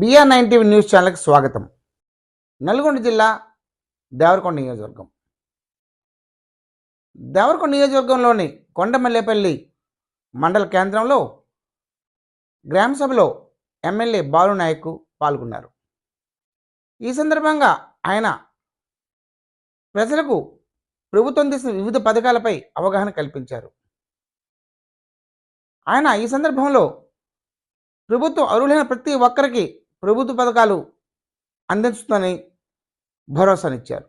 BR nine TV news ఛానల్కి స్వాగతం. నల్గొండ జిల్లా దేవరకొండ నియోజకవర్గం. దేవరకొండ నియోజకవర్గంలోని కొండమల్లేపల్లి మండల కేంద్రంలో గ్రామసభలో ఎమ్మెల్యే బాలు నాయక్ పాల్గొన్నారు. ఈ సందర్భంగా ఆయన ప్రజలకు ప్రభుత్వం తీసిన వివిధ పథకాలపై అవగాహన కల్పించారు. ఆయన ఈ సందర్భంలో ప్రభుత్వం అర్హులైన ప్రతి ఒక్కరికి ప్రభుత్వ పథకాలు అందించుతుందని భరోసానిచ్చారు.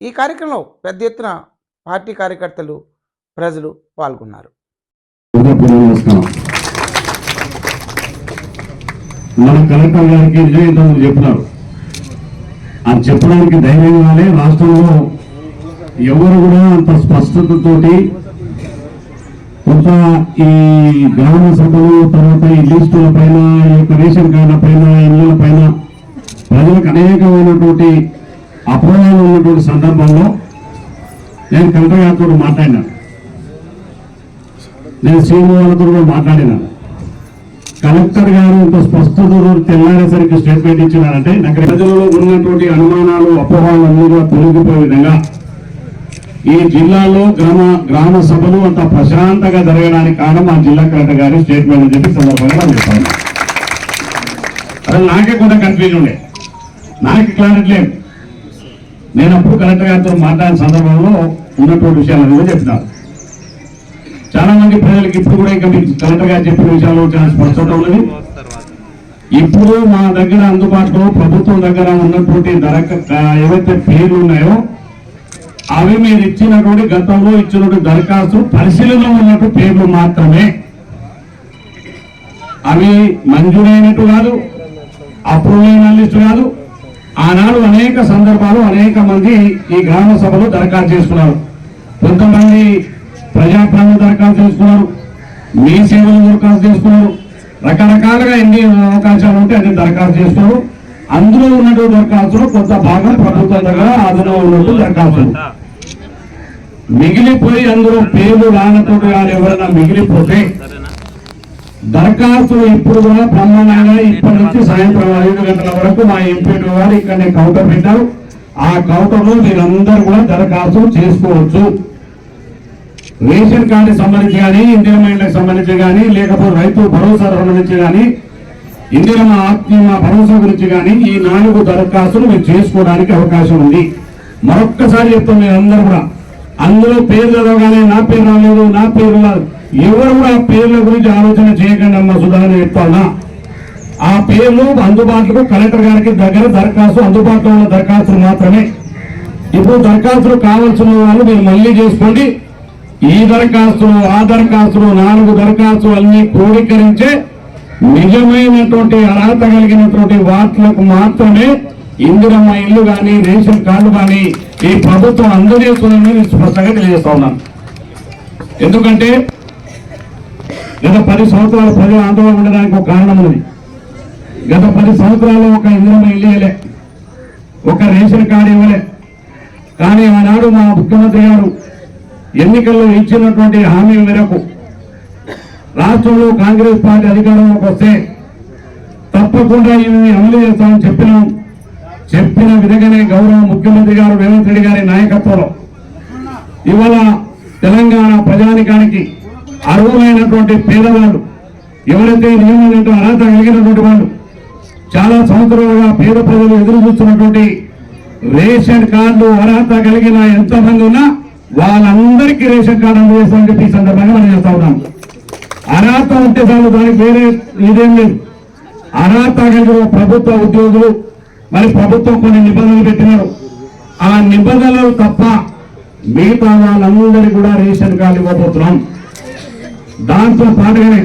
ఈ కార్యక్రమంలో పెద్ద ఎత్తున పార్టీ కార్యకర్తలు ప్రజలు పాల్గొన్నారు. మన కలెక్టర్ గారికి నిజం చెప్పినారు అది చెప్పడానికి ధైర్యం కాలే రాష్ట్రంలో ఎవరు కూడా అంత స్పష్టతతోటి ఇంకా ఈ గ్రామ సభలు తర్వాత ఈ లిస్టుల పైన ఈ యొక్క రేషన్ కార్డుల పైన ఇళ్ళ పైన ప్రజలకు అనేకమైనటువంటి అపోహలు ఉన్నటువంటి సందర్భంలో నేను కలెక్టర్ గారితో మాట్లాడినాను నేను సీఎం వాళ్ళతో కూడా మాట్లాడినాను కలెక్టర్ గారు ఇంత స్పష్టత తెల్లారేసరికి స్టేట్మెంట్ ఇచ్చినారంటే నాకు ప్రజలలో ఉన్నటువంటి అనుమానాలు అపోహలు అన్ని కూడా తొలగిపోయే విధంగా ఈ జిల్లాలో గ్రామ గ్రామ సభలు అంత ప్రశాంతంగా జరగడానికి కారణం మా జిల్లా కలెక్టర్ గారి స్టేట్మెంట్ అని చెప్పి సందర్భంగా నేను చెప్తాను అసలు నాకే కూడా కన్ఫ్యూజన్ ఉండే. నాకు క్లారిటీ లేదు. నేను అప్పుడు కలెక్టర్ గారితో మాట్లాడిన సందర్భంలో ఉన్నటువంటి విషయాలు కూడా చెప్తాను చాలా మంది ప్రజలకు ఇప్పుడు కూడా ఇంకా మీకు కలెక్టర్ గారు చెప్పిన విషయాలు చాలా స్పష్టత ఉన్నది. ఇప్పుడు మా దగ్గర అందుబాటులో ప్రభుత్వం దగ్గర ఉన్నటువంటి ధర ఏవైతే పేర్లు ఉన్నాయో అవి మీరు ఇచ్చినటువంటి గతంలో ఇచ్చినటువంటి దరఖాస్తు పరిశీలనలో ఉన్నట్టు పేర్లు మాత్రమే. అవి మంజూరైనట్టు కాదు అప్రూవ్ అయిన లిస్టు కాదు. ఆనాడు అనేక సందర్భాలు అనేక మంది ఈ గ్రామ సభలో దరఖాస్తు చేసుకున్నారు. కొంతమంది ప్రజాప్రాణ దరఖాస్తు చేసుకున్నారు మీ సేవలు దరఖాస్తు చేసుకున్నారు. రకరకాలుగా ఎన్ని అవకాశాలు ఉంటే అన్ని దరఖాస్తు చేసుకున్నారు. అందులో ఉన్నటువంటి దరఖాస్తులు కొంత భాగం ప్రభుత్వం దగ్గర అందులో ఉన్నట్టు దరఖాస్తులు. మిగిలిపోయి అందులో పేర్లు రానటువంటి వాళ్ళు ఎవరైనా మిగిలిపోతే దరఖాస్తులు ఇప్పుడు కూడా బ్రహ్మాండంగా ఇప్పటి నుంచి సాయంత్రం ఐదు గంటల వరకు మా ఎంపీటీ వారు ఇక్కడనే కౌంటర్ పెట్టారు. ఆ కౌంటర్లో మీరందరూ కూడా దరఖాస్తులు చేసుకోవచ్చు. రేషన్ కార్డు సంబంధించి కానీ ఇందిరమ్మ ఇండ్లకు సంబంధించి కానీ లేకపోతే రైతు భరోసా సంబంధించి కానీ ఇందిరమ్మ ఆత్మీయ భరోసా గురించి కానీ ఈ నాలుగు దరఖాస్తులు మీరు చేసుకోవడానికి అవకాశం ఉంది. మరొక్కసారి చెప్తాం మేము అందరూ కూడా. అందులో పేరు చదవగానే నా పేరు రాలేదు నా పేరు రాదు ఎవరు కూడా ఆ పేర్ల గురించి ఆలోచన చేయకండి అమ్మ సుధారణ చెప్తానా ఆ పేర్లు అందుబాటులో కలెక్టర్ గారికి దగ్గర దరఖాస్తు అందుబాటులో ఉన్న దరఖాస్తులు మాత్రమే. ఇప్పుడు దరఖాస్తులు కావాల్సిన వాళ్ళు మీరు మళ్ళీ చేసుకోండి. ఈ దరఖాస్తులు ఆ దరఖాస్తులు నాలుగు దరఖాస్తులు అన్ని క్రోడీకరించే నిజమైనటువంటి అర్హత కలిగినటువంటి వార్తలకు మాత్రమే ఇందిరమ్మ ఇల్లు కానీ రేషన్ కార్డు కానీ ఈ ప్రభుత్వం అందజేస్తుందని నేను స్పష్టంగా తెలియజేస్తా ఉన్నాను. ఎందుకంటే గత పది సంవత్సరాలు ప్రజలు ఆందోళన ఉండడానికి ఒక కారణం ఉంది గత పది సంవత్సరాలు ఒక ఇందిరమ్మ ఇల్లు ఇవ్వలే ఒక రేషన్ కార్డు ఇవ్వలే. కానీ ఆనాడు మా ముఖ్యమంత్రి గారు ఎన్నికల్లో ఇచ్చినటువంటి హామీ మేరకు రాష్ట్రంలో కాంగ్రెస్ పార్టీ అధికారంలోకి వస్తే తప్పకుండా ఇవి అమలు చేస్తామని చెప్పినాం. చెప్పిన విధంగానే గౌరవ ముఖ్యమంత్రి గారు రేవంత్ రెడ్డి గారి నాయకత్వంలో ఇవాళ తెలంగాణ ప్రజానికానికి అర్హులైనటువంటి పేదవాళ్ళు ఎవరైతే నియమైనటువంటి అర్హత కలిగినటువంటి వాళ్ళు చాలా సంవత్సరాలుగా పేద ప్రజలు ఎదురు చూస్తున్నటువంటి రేషన్ కార్డు అర్హత కలిగిన ఎంతమంది ఉన్నా వాళ్ళందరికీ రేషన్ కార్డు అందజేస్తామని చెప్పి ఈ సందర్భంగా మనం చేస్తా ఉన్నాం. అర్హత ఉంటే చాలు దానికి వేరే ఇదేం లేదు. అర్హత కలిగిన ప్రభుత్వ ఉద్యోగులు మరి ప్రభుత్వం కొన్ని నిబంధనలు పెట్టినారు. ఆ నిబంధనలు తప్ప మిగతా వాళ్ళందరికీ కూడా రేషన్ కార్డు ఇవ్వబోతున్నాం. దాంతో పాటుగానే